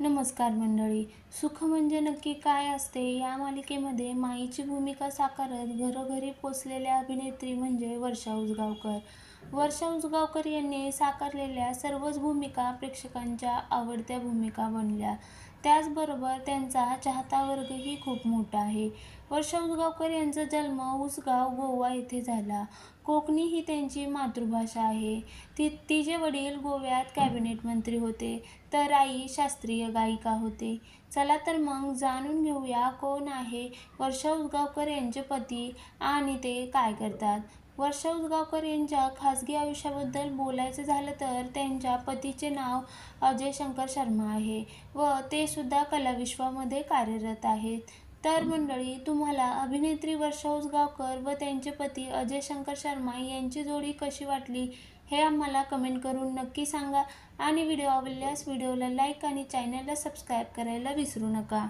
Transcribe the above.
नमस्कार मंडळी. सुख म्हणजे नक्की काय असते? या मालिकेमध्ये माईची भूमिका साकारत घरोघरी पोचलेल्या अभिनेत्री म्हणजे वर्षा उसगावकर. वर्षा उसगावकर यांनी साकारलेल्या सर्वच भूमिका प्रेक्षकांच्या आवडत्या भूमिका बनल्या. त्याचबरोबर त्यांचा चाहता वर्गही खूप मोठा आहे. वर्षा उसगावकर यांचा जन्म उसगाव गोवा येथे झाला. कोकणी ही त्यांची मातृभाषा आहे. ती तिचे वडील गोव्यात कॅबिनेट मंत्री होते. तर आई शास्त्रीय गायिका होते. चला तर मग जाणून घेऊया कोण आहे वर्षा उसगावकर यांचे पती आणि ते काय करतात. वर्षा उसगावकर यांच्या खाजगी आयुष्याबद्दल बोलायचं झालं तर त्यांच्या पतीचे नाव अजय शंकर शर्मा आहे व ते सुद्धा कलाविश्वामध्ये कार्यरत आहेत. तर मंडळी तुम्हाला अभिनेत्री वर्षा उसगावकर व त्यांचे पती अजय शंकर शर्मा यांची जोडी कशी वाटली हे आम्हाला कमेंट करून नक्की सांगा आणि व्हिडिओ आवडल्यास व्हिडिओला लाईक आणि चॅनलला सबस्क्राईब करायला विसरू नका.